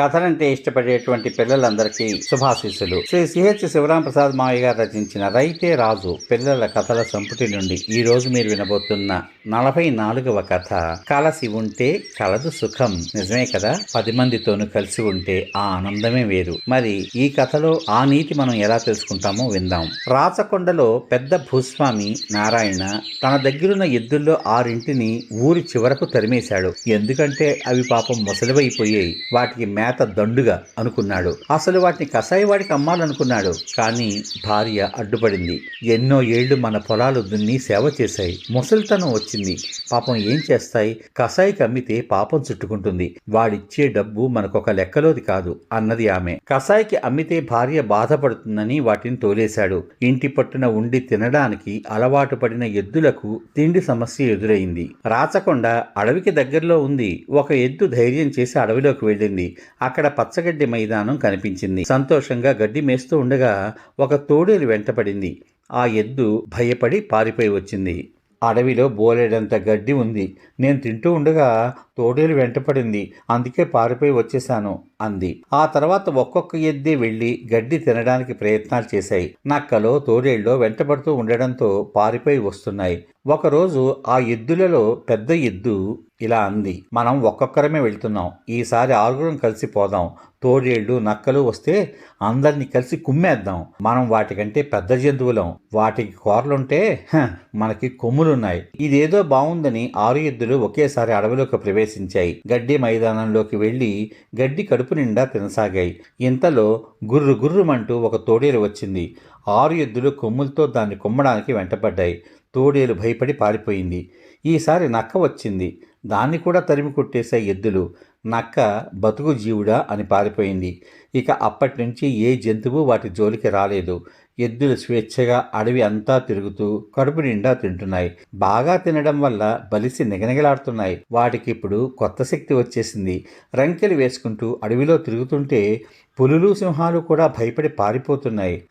కథలంటే ఇష్టపడేటువంటి పిల్లలందరికీ శుభాశీస్సులు. శ్రీ సిహెచ్ శివరాం ప్రసాద్ మావయ్య గారు రచించిన రైతే రాజు పిల్లల కథల సంపుటి నుండి ఈ రోజు మీరు వినబోతున్న నలభై నాలుగవ కథ కలసి ఉంటే కలదు సుఖం నిజమే కదా? పది మందితోనూ కలిసి ఉంటే ఆ ఆనందమే వేరు. మరి ఈ కథలో ఆ నీతి మనం ఎలా తెలుసుకుంటామో విందాం. రాచకొండలో పెద్ద భూస్వామి నారాయణ తన దగ్గరున్న ఎద్దుల్లో ఆరింటిని ఊరి చివరకు తరిమేశాడు. ఎందుకంటే అవి పాపం ముసలివైపోయాయి. వాటికి మేత దండుగా అనుకున్నాడు. అసలు వాటిని కసాయివాడికి అమ్మాలనుకున్నాడు. కానీ భార్య అడ్డుపడింది. ఎన్నో ఏళ్ళు మన పొలాలు దున్ని సేవ చేశాయి. ముసలితనం వచ్చింది. పాపం ఏం చేస్తాయి? కసాయికి అమ్మితే పాపం చుట్టుకుంటుంది. వాడిచ్చే డబ్బు మనకొక లెక్కలోది కాదు అన్నది ఆమె. కసాయికి అమ్మితే భార్య బాధపడుతుందని వాటిని తోలేశాడు. ఇంటి పట్టున ఉండి తినడానికి అలవాటు పడిన ఎద్దులకు తిండి సమస్య ఎదురైంది. రాచకొండ అడవికి దగ్గరలో ఉంది. ఒక ఎద్దు ధైర్యం చేసి అడవిలోకి వెళ్ళింది. అక్కడ పచ్చగడ్డి మైదానం కనిపించింది. సంతోషంగా గడ్డి మేస్తూ ఉండగా ఒక తోడేలు వెంటపడింది. ఆ ఎద్దు భయపడి పారిపోయి వచ్చింది. అడవిలో బోలెడంత గడ్డి ఉంది. నేను తింటూ ఉండగా తోడేలు వెంటపడింది. అందుకే పారిపోయి వచ్చేశాను అంది. ఆ తర్వాత ఒక్కొక్క ఎద్దే వెళ్ళి గడ్డి తినడానికి ప్రయత్నాలు చేశాయి. నక్కలో తోడేళ్ళలో వెంటబడుతూ ఉండడంతో పారిపోయి వస్తున్నాయి. ఒకరోజు ఆ ఎద్దులలో పెద్ద ఎద్దు ఇలా అంది. మనం ఒక్కొక్కరమే వెళ్తున్నాం. ఈసారి ఆరుగురం కలిసి పోదాం. తోడేళ్ళు నక్కలు వస్తే అందరినీ కలిసి కుమ్మేద్దాం. మనం వాటికంటే పెద్ద జంతువులం. వాటికి కూరలుంటే మనకి కొమ్ములున్నాయి. ఇదేదో బాగుందని ఆరు ఎద్దులు ఒకేసారి అడవిలోకి ప్రవేశించాయి. గడ్డి మైదానంలోకి వెళ్ళి గడ్డి కడుపు నిండా తినసాగాయి. ఇంతలో గుర్రు గుర్రుమంటూ ఒక తోడేలు వచ్చింది. ఆరు ఎద్దులు కొమ్ములతో దాన్ని కుమ్మడానికి వెంటపడ్డాయి. తోడేలు భయపడి పారిపోయింది. ఈసారి నక్క వచ్చింది. దాన్ని కూడా తరిమి కొట్టేసే ఎద్దులు. నక్క బతుకు జీవుడా అని పారిపోయింది. ఇక అప్పటి నుంచి ఏ జంతువు వాటి జోలికి రాలేదు. ఎద్దులు స్వేచ్ఛగా అడవి అంతా తిరుగుతూ కడుపు నిండా తింటున్నాయి. బాగా తినడం వల్ల బలిసి నిగనిగలాడుతున్నాయి. వాటికి ఇప్పుడు కొత్త శక్తి వచ్చేసింది. రంకెలు వేసుకుంటూ అడవిలో తిరుగుతుంటే పులులు సింహాలు కూడా భయపడి పారిపోతున్నాయి.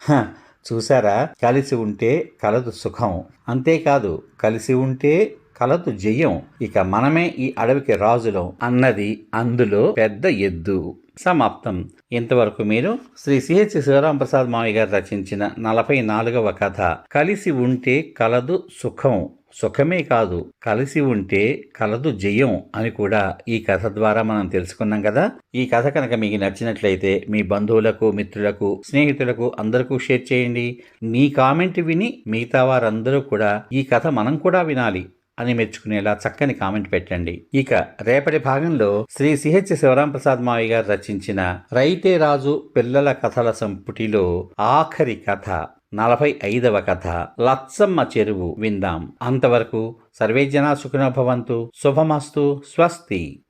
చూసారా కలిసి ఉంటే కలదు సుఖం. అంతేకాదు కలిసి ఉంటే కలదు జయం. ఇక మనమే ఈ అడవికి రాజులం అన్నది అందులో పెద్ద ఎద్దు. సమాప్తం. ఇంతవరకు మీరు శ్రీ సిహెచ్ శివరాంప్రసాద్ మావయ్య గారు రచించిన నలభై నాలుగవ కథ. కలిసి ఉంటే కలదు సుఖం. సుఖమే కాదు కలిసి ఉంటే కలదు జయం అని కూడా ఈ కథ ద్వారా మనం తెలుసుకున్నాం కదా. ఈ కథ కనుక మీకు నచ్చినట్లయితే మీ బంధువులకు మిత్రులకు స్నేహితులకు అందరికీ షేర్ చేయండి. మీ కామెంట్ విని మిగతా వారందరూ కూడా ఈ కథ మనం కూడా వినాలి. అని మెచ్చుకునేలా చక్కని కామెంట్ పెట్టండి. ఇక రేపటి భాగంలో శ్రీ సిహెచ్ శివరాం ప్రసాద్ మావి గారు రచించిన రైతే రాజు పిల్లల కథల సంపుటిలో ఆఖరి కథ నలభై ఐదవ కథ లత్సమ్మ చెరువు విందాం. అంతవరకు సర్వే జనా శుభమస్తు స్వస్తి.